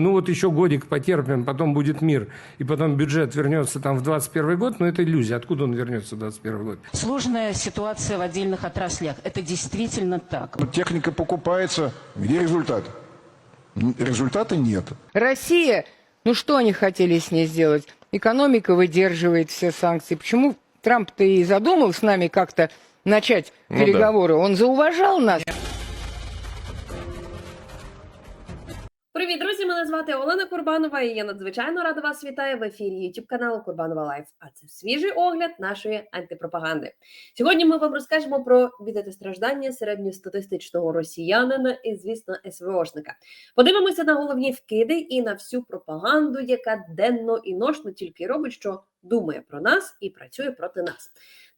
Ну вот еще годик потерпим, потом будет мир, и потом бюджет вернется там в 21 год, но это иллюзия. Откуда он вернется в 21 год? Сложная ситуация в отдельных отраслях. Это действительно так. Техника покупается. Где результат? Результата нет. Россия, ну что они хотели с ней сделать? Экономика выдерживает все санкции. Почему Трамп-то и задумал с нами как-то начать Ну да. переговоры? Он зауважал нас. Привіт, друзі! Мене звати Олена Курбанова, і я надзвичайно рада вас вітаю в ефірі youtube каналу Курбанова Лайф. А це свіжий огляд нашої антипропаганди. Сьогодні ми вам розкажемо про відати страждання середньостатистичного росіянина і, звісно, СВОшника. Подивимося на головні вкиди і на всю пропаганду, яка денно і ношно тільки робить, що думає про нас і працює проти нас.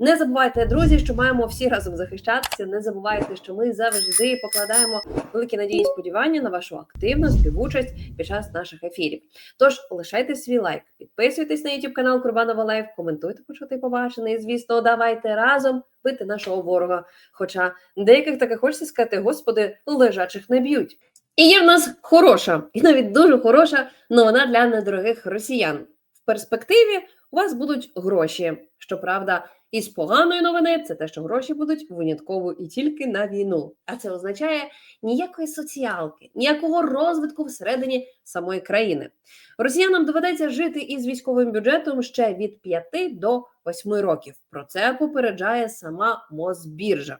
Не забувайте, друзі, що маємо всі разом захищатися. Не забувайте, що ми завжди покладаємо великі надії і сподівання на вашу активну співучасть під час наших ефірів. Тож лишайте свій лайк, підписуйтесь на YouTube канал Курбанова Лайф, коментуйте, почути побачене. І звісно, давайте разом бити нашого ворога. Хоча деяких таки хочеться сказати, господи, лежачих не б'ють. І є в нас хороша, і навіть дуже хороша новина для недорогих росіян. В перспективі у вас будуть гроші. Щоправда, із поганої новини це те, що гроші будуть винятково і тільки на війну. А це означає ніякої соціалки, ніякого розвитку всередині самої країни. Росіянам доведеться жити із військовим бюджетом ще від 5 до 8 років. Про це попереджає сама Мосбіржа.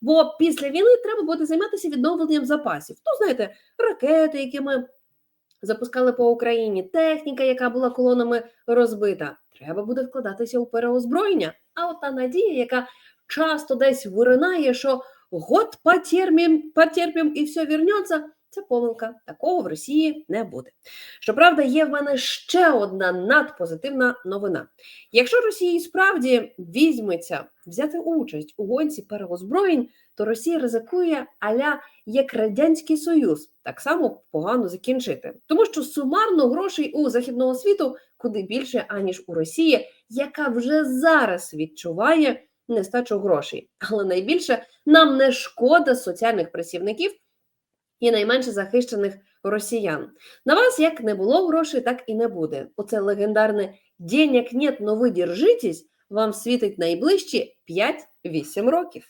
Бо після війни треба буде займатися відновленням запасів. Ну, знаєте, ракети, які ми запускали по Україні, техніка, яка була колонами розбита. Треба буде вкладатися у переозброєння. А от та надія, яка часто десь виринає, що год потерпім, потерпім і все вернеться, це помилка. Такого в Росії не буде. Щоправда, є в мене ще одна надпозитивна новина. Якщо Росія справді візьметься взяти участь у гонці переозброєнь, то Росія ризикує аля як Радянський Союз так само погано закінчити, тому що сумарно грошей у західного світу куди більше аніж у Росії, яка вже зараз відчуває нестачу грошей. Але найбільше нам не шкода соціальних працівників і найменше захищених росіян. На вас як не було грошей, так і не буде. Оце легендарне «денег нет, но ви держитесь» вам світить найближчі 5-8 років.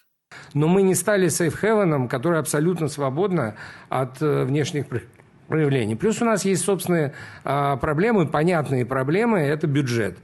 Но мы не стали сейфхевеном, который абсолютно свободно от э, внешних пр- проявлений. Плюс у нас есть собственные а, проблемы, понятные проблемы, это бюджет.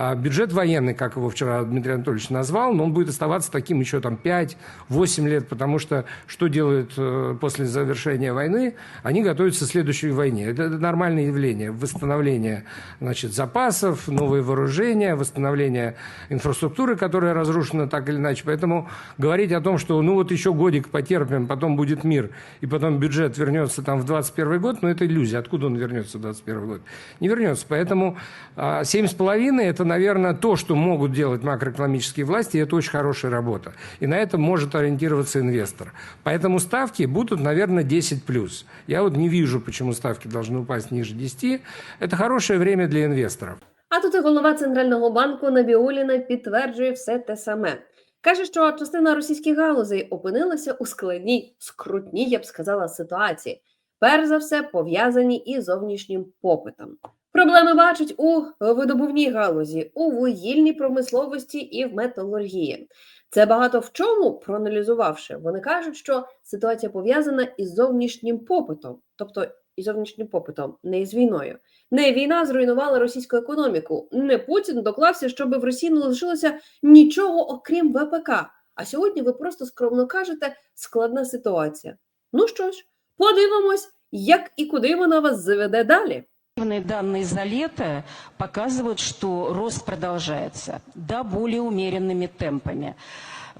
А, бюджет военный, как его вчера Дмитрий Анатольевич назвал, но он будет оставаться таким еще там 5-8 лет, потому что что делают э, после завершения войны? Они готовятся к следующей войне. Это, нормальное явление. Восстановление значит, запасов, новые вооружения, восстановление инфраструктуры, которая разрушена так или иначе. Поэтому говорить о том, что ну вот еще годик потерпим, потом будет мир, и потом бюджет вернется там в 21 год, ну это иллюзия. Откуда он вернется в 21 год? Не вернется. Поэтому а, 7,5 это, наверное, то, что могут делать макроэкономические власти, и это очень хорошая работа. И на это может ориентироваться инвестор. Поэтому ставки будут, наверное, 10 плюс. Я вот не вижу, почему ставки должны упасть ниже 10. Это хорошее время для инвесторов. А тут і голова центрального банку Набіуліна підтверджує все те саме. Каже, що частина російських галузей опинилася у складній, скрутній, я б сказала, ситуації. Перш за все, пов'язані із зовнішнім попитом. Проблеми бачать у видобувній галузі, у вугільній промисловості і в металургії. Це багато в чому проаналізувавши. Вони кажуть, що ситуація пов'язана із зовнішнім попитом, тобто із зовнішнім попитом, не із війною. Не війна зруйнувала російську економіку. Не Путін доклався, щоб в Росії не лишилося нічого окрім ВПК. А сьогодні ви просто скромно кажете складна ситуація. Ну що ж, подивимось, як і куди вона вас заведе далі. Данные за лето показывают, что рост продолжается, да, более умеренными темпами.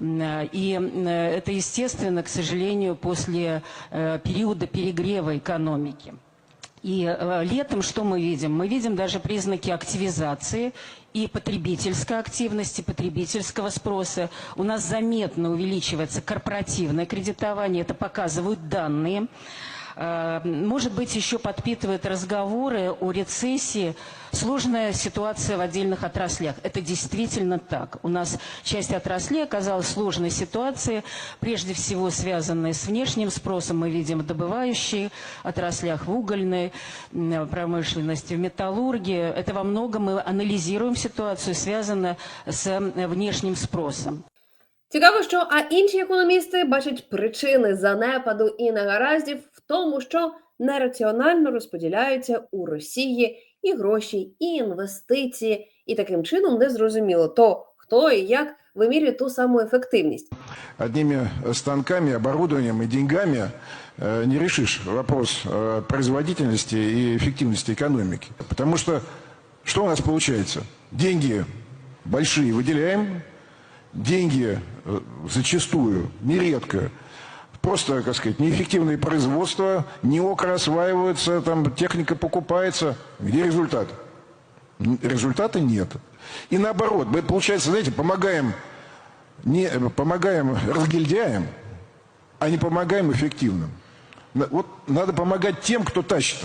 И это естественно, к сожалению, после э, периода перегрева экономики. И э, летом что мы видим? Мы видим даже признаки активизации и потребительской активности, потребительского спроса. У нас заметно увеличивается корпоративное кредитование, это показывают данные. э, может быть, еще подпитывает разговоры о рецессии, сложная ситуация в отдельных отраслях. Это действительно так. У нас часть отраслей оказалась в сложной ситуации, прежде всего связанной с внешним спросом. Мы видим в добывающие отраслях, в угольной м, промышленности, в металлургии. Это во многом мы анализируем ситуацию, связанную с э, внешним спросом. Цікаво, що а інші економісти бачать причини занепаду і негараздів в тому, що нераціонально розподіляються у Росії і гроші, і інвестиції, і таким чином не зрозуміло то хто і як вимірює ту саму ефективність. Одними станками, оборудованием и деньгами э, не решишь вопрос э, производительности и эффективности экономики. Потому что что у нас получается? Деньги большие выделяем, деньги э, зачастую, нередко, просто, как сказать, неэффективное производство, неокры осваиваются, там техника покупается. Где результат? Результата нет. И наоборот, мы, получается, знаете, помогаем, не, помогаем разгильдяям, а не помогаем эффективным. Вот надо помогать тем, кто тащит.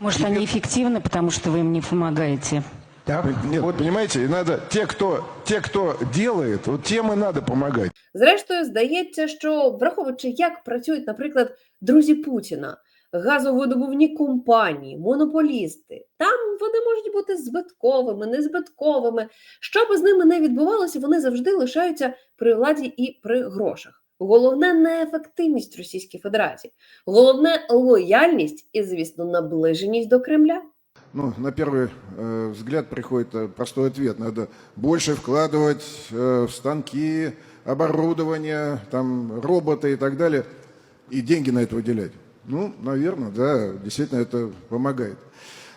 Может, они эффективны, потому что вы им не помогаете? Нет, понимаете, и надо те, кто, те, кто делает, вот тем и надо помогать. Зрештою, здається, що враховуючи, як працюють, наприклад, друзі Путіна, газовидобувні компанії, монополісти, там вони можуть бути збитковими, незбитковими. Що би з ними не відбувалося, вони завжди лишаються при владі і при грошах. Головне не ефективність Російської Федерації, головне лояльність і, звісно, наближеність до Кремля. Ну, на первый э, взгляд приходит э, простой ответ. Надо больше вкладывать э, в станки, оборудование, там, роботы и так далее, и деньги на это выделять. Ну, наверное, да, действительно это помогает.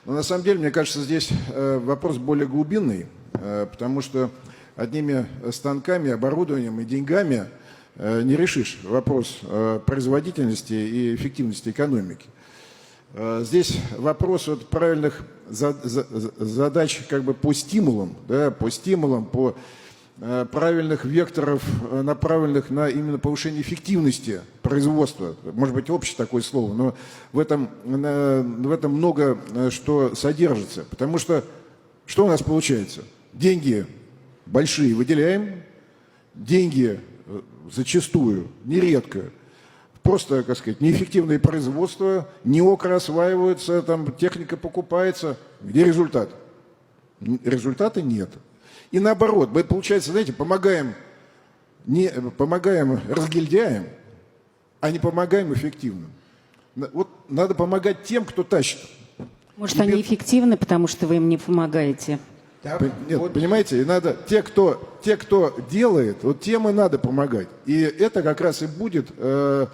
Но на самом деле, мне кажется, здесь э, вопрос более глубинный, э, потому что одними станками, оборудованием и деньгами э, не решишь вопрос э, производительности и эффективности экономики. Э, Здесь вопрос вот правильных за- за- за- задач как бы по стимулам, да, по стимулам, по э, правильных векторов, э, направленных на именно повышение эффективности производства. Может быть, общее такое слово, но в этом, в этом много что содержится. Потому что что у нас получается? Деньги большие выделяем, деньги зачастую, нередко, просто, как сказать, неэффективное производство, неокры осваиваются, там техника покупается. Где результат? Результата нет. И наоборот, мы, получается, знаете, помогаем, не, помогаем разгильдяям, а не помогаем эффективным. Вот надо помогать тем, кто тащит. Может, они эффективны, потому что вы им не помогаете? Пон- Нет, понимаете, и надо те, кто те, кто делает, вот тем и надо помогать. И это как раз и будет, э,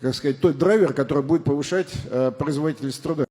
как сказать, тот драйвер, который будет повышать э, производительность труда.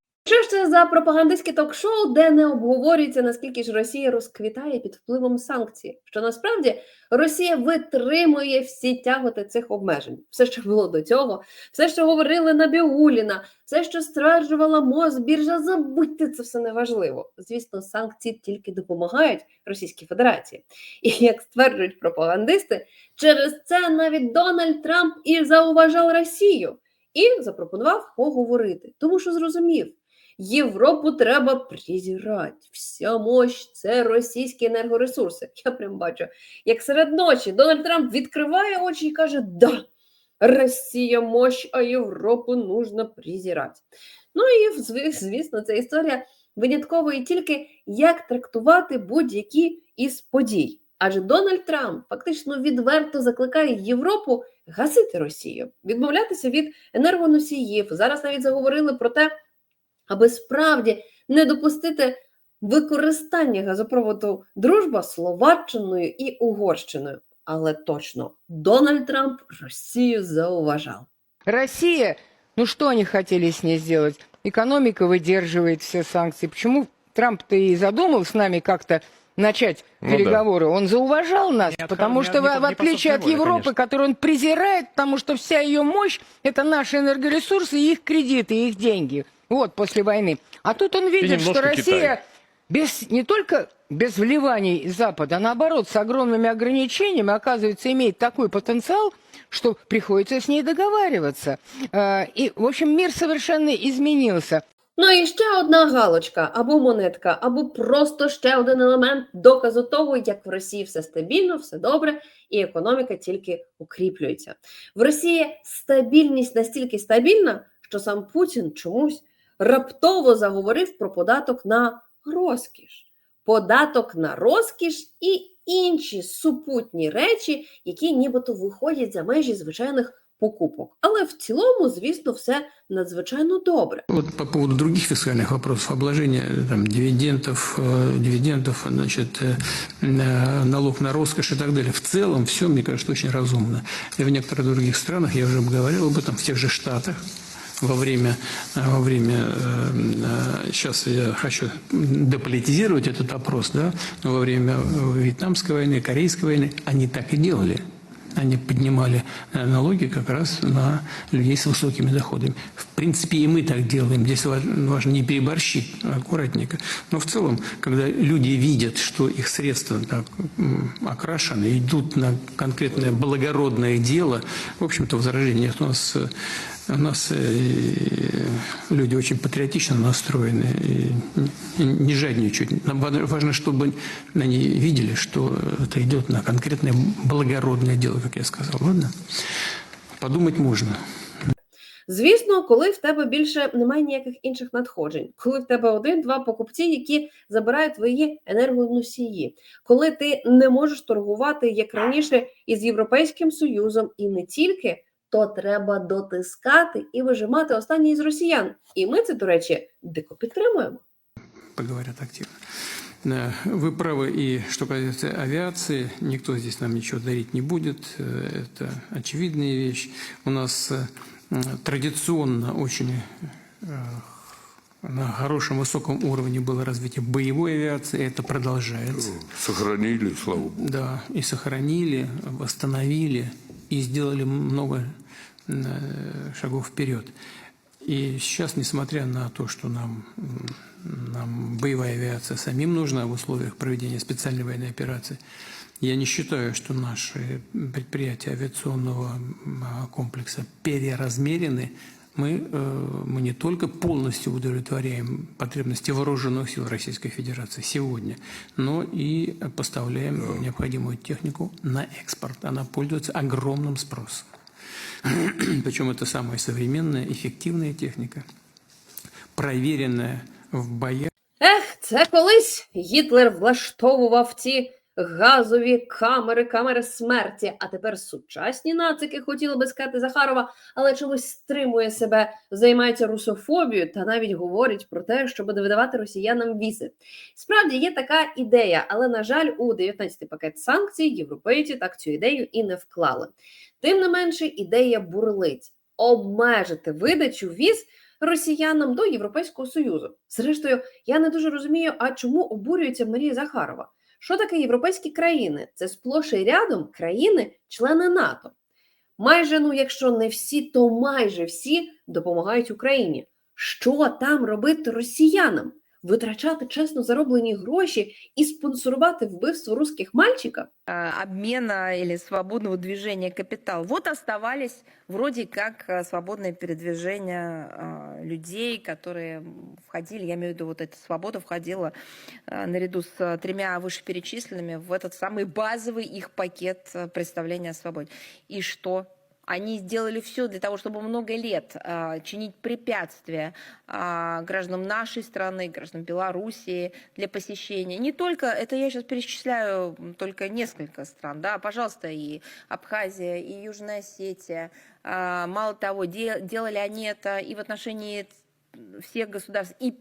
За пропагандистське ток-шоу, де не обговорюється, наскільки ж Росія розквітає під впливом санкцій? Що насправді Росія витримує всі тяготи цих обмежень. Все, що було до цього, все, що говорили Набіуліна, все, що стверджувала МОЗ, біржа, забудьте це все неважливо. Звісно, санкції тільки допомагають Російській Федерації. І як стверджують пропагандисти, через це навіть Дональд Трамп і зауважав Росію і запропонував поговорити, тому що зрозумів. Європу треба презирати. Вся мощь це російські енергоресурси. Я прям бачу, як серед ночі Дональд Трамп відкриває очі і каже: Да, Росія мощь, а Європу нужно презирати. Ну і звісно, ця історія виняткової тільки як трактувати будь-які із подій. Адже Дональд Трамп фактично відверто закликає Європу гасити Росію, відмовлятися від енергоносіїв. Зараз навіть заговорили про те, аби справді не допустити використання газопроводу дружба Словаччиною і Угорщиною. Але точно Дональд Трамп Росію зауважав. Россия, ну что они хотели с ней сделать? Экономика выдерживает все санкции. Почему Трамп-то и задумал с нами как-то начать Ну да. переговоры? Он зауважал нас, Не отха- потому не- что, не в, по- в не по отличие от собственной воле, Европы, конечно. которую он презирает, потому что вся ее мощь – это наши энергоресурсы, и их кредиты, и их деньги. Вот, после войны. А тут он видит, что немножко Россия Китая. без, не только без вливаний из Запада, а наоборот, с огромными ограничениями, оказывается, имеет такой потенциал, что приходится с ней договариваться. Э, И, в общем, мир совершенно изменился. Ну і ще одна галочка, або монетка, або просто ще один елемент доказу того, як в Росії все стабільно, все добре, і економіка тільки укріплюється. В Росії стабільність настільки стабільна, що сам Путін чомусь раптово заговорив про податок на розкіш. Податок на розкіш і інші супутні речі, які нібито виходять за межі звичайних покупок. Але в цілому, звісно, все надзвичайно добре. Вот по поводу других фискальных вопросов, обложения э, там, дивидендов, э, дивидендов, значит, э, э, налог на роскошь и так далее. В целом все, мне кажется, очень разумно. И в некоторых других странах, я уже говорил об этом, в тех же Штатах, во время, э, во время э, э, сейчас я хочу деполитизировать этот опрос, да, но во время Вьетнамской войны, Корейской войны они так и делали. Они поднимали налоги как раз на людей с высокими доходами. В принципе, и мы так делаем. Здесь важ- важно не переборщить, а аккуратненько. Но в целом, когда люди видят, что их средства так окрашены, идут на конкретное благородное дело, в общем-то, возражений нет. У нас, у нас э, люди очень патриотично настроены и не- не жадничают. Нам ва- важно, чтобы они видели, что это идет на конкретное благородное дело, как я сказал. Ладно? Подумать можно. Звісно, коли в тебе більше немає ніяких інших надходжень, коли в тебе один-два покупці, які забирають твої енергоносії, коли ти не можеш торгувати як раніше із Європейським Союзом і не тільки, то треба дотискати і вижимати останні із росіян. І ми це, до речі, дико підтримуємо. поговорят активно. Да, Вы правы, и что касается авиации, никто здесь нам ничего дарить не будет, э, это очевидная вещь. У нас э, м, традиционно очень э, на хорошем высоком уровне было развитие боевой авиации, это продолжается. Сохранили, слава богу. Да, и сохранили, восстановили и сделали много э, шагов вперед. И сейчас, несмотря на то, что нам, нам боевая авиация самим нужна в условиях проведения специальной военной операции, я не считаю, что наши предприятия авиационного комплекса переразмерены. Мы, э, мы не только полностью удовлетворяем потребности вооруженных сил Российской Федерации сегодня, но и поставляем необходимую технику на экспорт. Она пользуется огромным спросом. Причем это самая современная, эффективная техника, проверенная в боях. Ех, це колись Гітлер влаштовував ці газові камери, камери смерті. А тепер сучасні нацики хотіли би сказати Захарова, але чомусь стримує себе, займається русофобією та навіть говорить про те, що буде видавати росіянам візи. Справді є така ідея, але на жаль, у 19-й пакет санкцій європейці так цю ідею і не вклали. Тим не менше, ідея бурлить обмежити видачу віз росіянам до Європейського Союзу. Зрештою, я не дуже розумію, а чому обурюється Марія Захарова. Що таке європейські країни? Це сплош і рядом країни-члени НАТО. Майже, ну якщо не всі, то майже всі допомагають Україні. Що там робити росіянам? Витрачати чесно зароблені гроші і спонсорувати вбивство русських мальчиків? а, обмена или свободного движения капитала. Вот оставались вроде как а, свободное передвижение а, людей, которые входили, я имею в виду, вот эта свобода входила а, наряду с а, тремя вышеперечисленными в этот самый базовый их пакет а, представления о свободе. И что? Они сделали все для того, чтобы много лет а, чинить препятствия а, гражданам нашей страны, гражданам Белоруссии для посещения. Не только, это я сейчас перечисляю м, только несколько стран, да, пожалуйста, и Абхазия, и Южная Осетия. А, мало того, де- делали они это и в отношении всех государств, и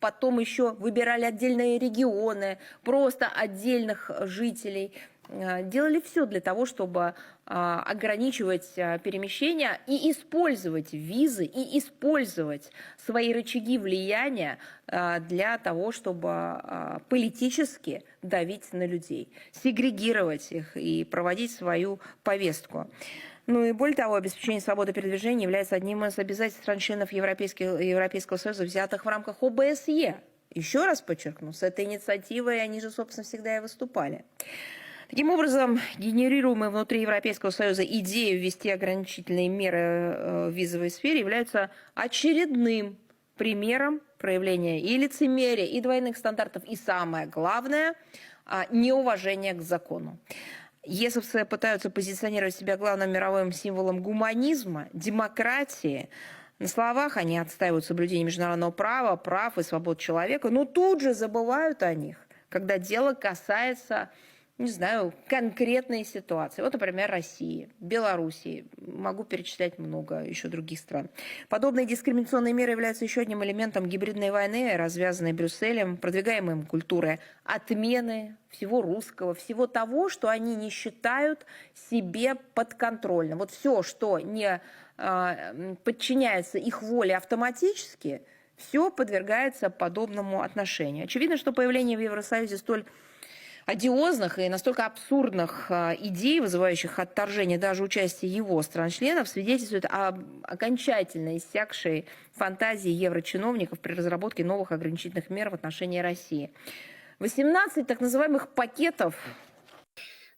потом еще выбирали отдельные регионы, просто отдельных жителей. А, Делали все для того, чтобы а, ограничивать а, перемещения и использовать визы, и использовать свои рычаги влияния для того, чтобы политически давить на людей, сегрегировать их и проводить свою повестку. Ну и более того, обеспечение свободы передвижения является одним из обязательств стран-членов Европейского, Европейского Союза, взятых в рамках ОБСЕ. Еще раз подчеркну, с этой инициативой они же, собственно, всегда и выступали. Таким образом, генерируемые внутри Европейского Союза идеи ввести ограничительные меры э, в визовой сфере являются очередным примером проявления и лицемерия, и двойных стандартов, и самое главное, а, неуважения к закону. ЕСовцы пытаются позиционировать себя главным мировым символом гуманизма, демократии. На словах они отстаивают соблюдение международного права, прав и свобод человека, но тут же забывают о них, когда дело касается не знаю, конкретные ситуации. Вот, например, России, Белоруссии. Могу перечислять много еще других стран. Подобные дискриминационные меры являются еще одним элементом гибридной войны, развязанной Брюсселем, продвигаемой им культуры отмены всего русского, всего того, что они не считают себе подконтрольным. Вот все, что не э, подчиняется их воле автоматически, все подвергается подобному отношению. Очевидно, что появление в Евросоюзе столь одиозных и настолько абсурдных а, идей, вызывающих отторжение даже участия его стран-членов, свидетельствует об окончательно иссякшей фантазии еврочиновников при разработке новых ограничительных мер в отношении России. 18 так называемых пакетов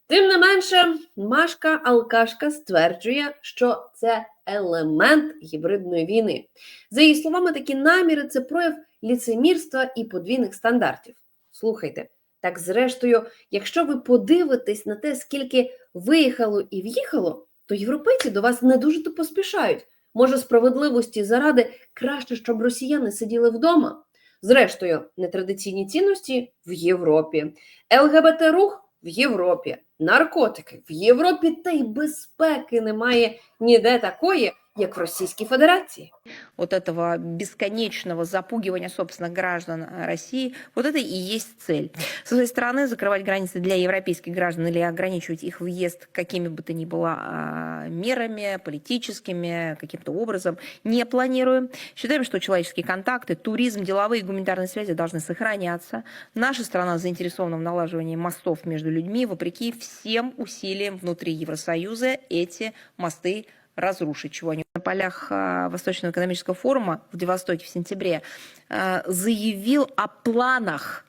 Тим не менше, Машка Алкашка стверджує, що це елемент гібридної війни. За її словами, такі наміри це прояв ліцемірства і подвійних стандартів. Слухайте, так зрештою, якщо ви подивитесь на те, скільки виїхало і в'їхало, то європейці до вас не дуже то поспішають. Може, справедливості заради краще, щоб росіяни сиділи вдома. Зрештою, нетрадиційні цінності в Європі, ЛГБТ-рух в Європі, наркотики в Європі, та й безпеки немає ніде такої, як в Російській Федерації. вот этого бесконечного запугивания, собственно, граждан э, России, вот это и есть цель. С своей стороны, закрывать границы для европейских граждан или ограничивать их въезд какими бы то ни было а, мерами, политическими, каким-то образом не планируем. Считаем, что человеческие контакты, туризм, деловые и гуманитарные связи должны сохраняться. Наша страна заинтересована в налаживании мостов между людьми, вопреки всем усилиям внутри Евросоюза эти мосты разрушить, чего они на полях а, Восточного экономического форума в Владивостоке в сентябре а, заявил о планах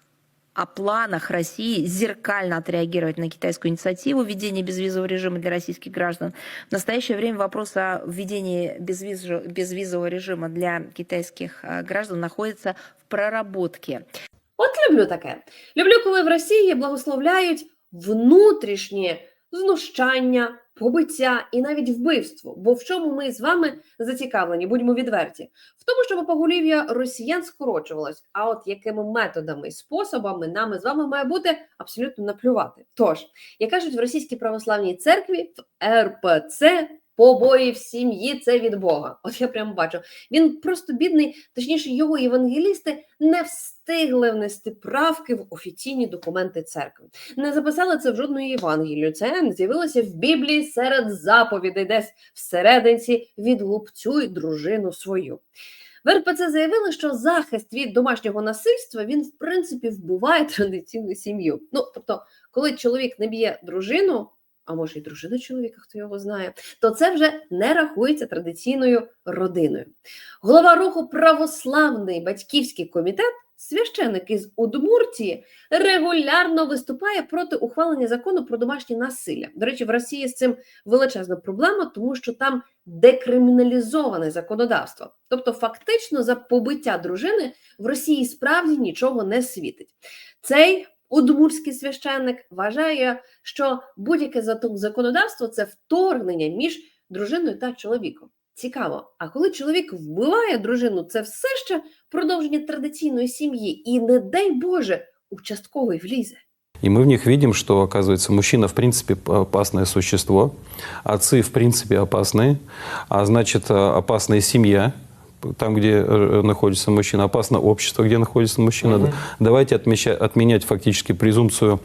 о планах России зеркально отреагировать на китайскую инициативу введения безвизового режима для российских граждан. В настоящее время вопрос о введении безвиз... безвизового режима для китайских а, граждан находится в проработке. От люблю таке. Люблю, коли в Росії благословляють внутрішнє знущання, побиття і навіть вбивство. Бо в чому ми з вами зацікавлені, будьмо відверті, в тому, щоб поголів'я росіян скорочувалось. А от якими методами способами нами з вами має бути абсолютно наплювати. Тож, як кажуть в російській православній церкві, в РПЦ. Побої в сім'ї це від Бога. От я прямо бачу. Він просто бідний, точніше, його євангелісти не встигли внести правки в офіційні документи церкви. Не записали це в жодну Євангелію. Це з'явилося в Біблії серед заповідей, десь всерединці відлупцюй дружину свою. В РПЦ заявили, що захист від домашнього насильства він в принципі вбиває традиційну сім'ю. Ну тобто, коли чоловік не б'є дружину а може й дружина чоловіка, хто його знає, то це вже не рахується традиційною родиною. Голова руху православний батьківський комітет, священик із Удмуртії, регулярно виступає проти ухвалення закону про домашнє насилля. До речі, в Росії з цим величезна проблема, тому що там декриміналізоване законодавство. Тобто, фактично, за побиття дружини в Росії справді нічого не світить. Цей Удмурський священник вважає, що будь-яке законодавство це вторгнення між дружиною та чоловіком. Цікаво, а коли чоловік вбиває дружину, це все ще продовження традиційної сім'ї, і не дай Боже, участковий влізе. И мы в них видим, что, оказывается, мужчина в принципе опасное существо, отцы в принципе опасные, а значит опасная семья, Там, где э, находится мужчина, опасно общество, где находится мужчина. Угу. Давайте отмечать, отменять фактически презумпцию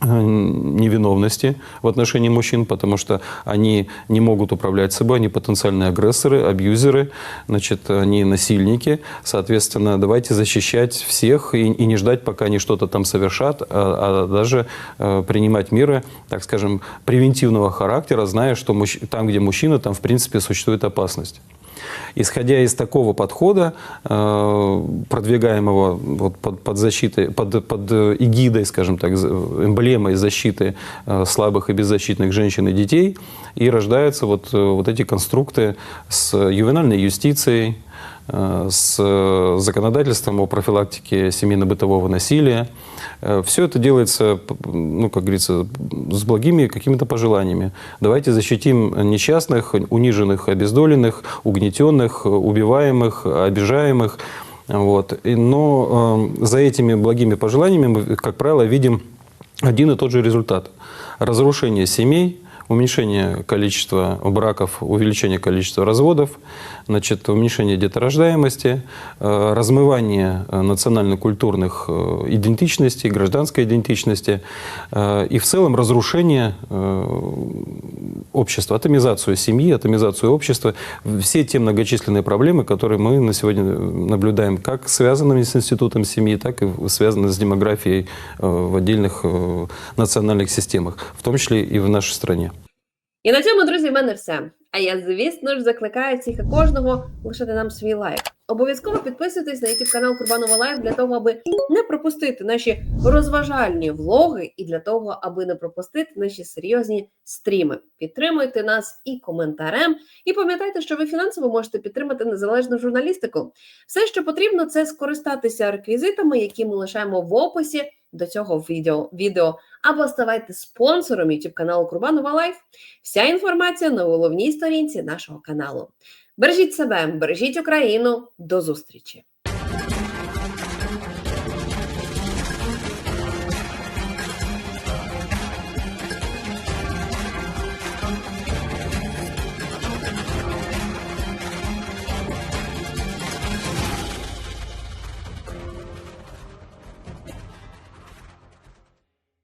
э, невиновности в отношении мужчин, потому что они не могут управлять собой, они потенциальные агрессоры, абьюзеры, значит, они насильники. Соответственно, давайте защищать всех и, и не ждать, пока они что-то там совершат, а, а даже э, принимать меры, так скажем, превентивного характера, зная, что мужч... там, где мужчина, там, в принципе, существует опасность. Исходя из такого подхода, э, продвигаемого вот под, под защитой, под, под эгидой, скажем так, эмблемой защиты э, слабых и беззащитных женщин и детей, и рождаются вот, э, вот эти конструкты с ювенальной юстицией, с э, законодательством о профилактике семейно-бытового насилия. Все это делается, ну, как говорится, с благими какими-то пожеланиями. Давайте защитим несчастных, униженных, обездоленных, угнетенных, убиваемых, обижаемых. Вот. Но э, за этими благими пожеланиями мы, как правило, видим один и тот же результат. Разрушение семей, уменьшение количества браков, увеличение количества разводов, значит, уменьшение деторождаемости, э, размывание э, национально-культурных э, идентичностей, гражданской идентичности и в целом разрушение общества, атомизацию семьи, атомизацию общества, все те многочисленные проблемы, которые мы на сегодня наблюдаем, как связанными с институтом семьи, так и связаны с демографией в отдельных национальных системах, в том числе и в нашей стране. І на цьому, друзі, в мене все. А я, звісно ж, закликаю всіх і кожного лишити нам свій лайк. Обов'язково підписуйтесь на YouTube канал Курбанова Лайф для того, аби не пропустити наші розважальні влоги і для того, аби не пропустити наші серйозні стріми. Підтримуйте нас і коментарем. І пам'ятайте, що ви фінансово можете підтримати незалежну журналістику. Все, що потрібно, це скористатися реквізитами, які ми лишаємо в описі до цього відео. відео або ставайте спонсором YouTube каналу Курбанова Лайф. Вся інформація на головній сторінці нашого каналу. Бережіть себе, бережіть Україну. До зустрічі!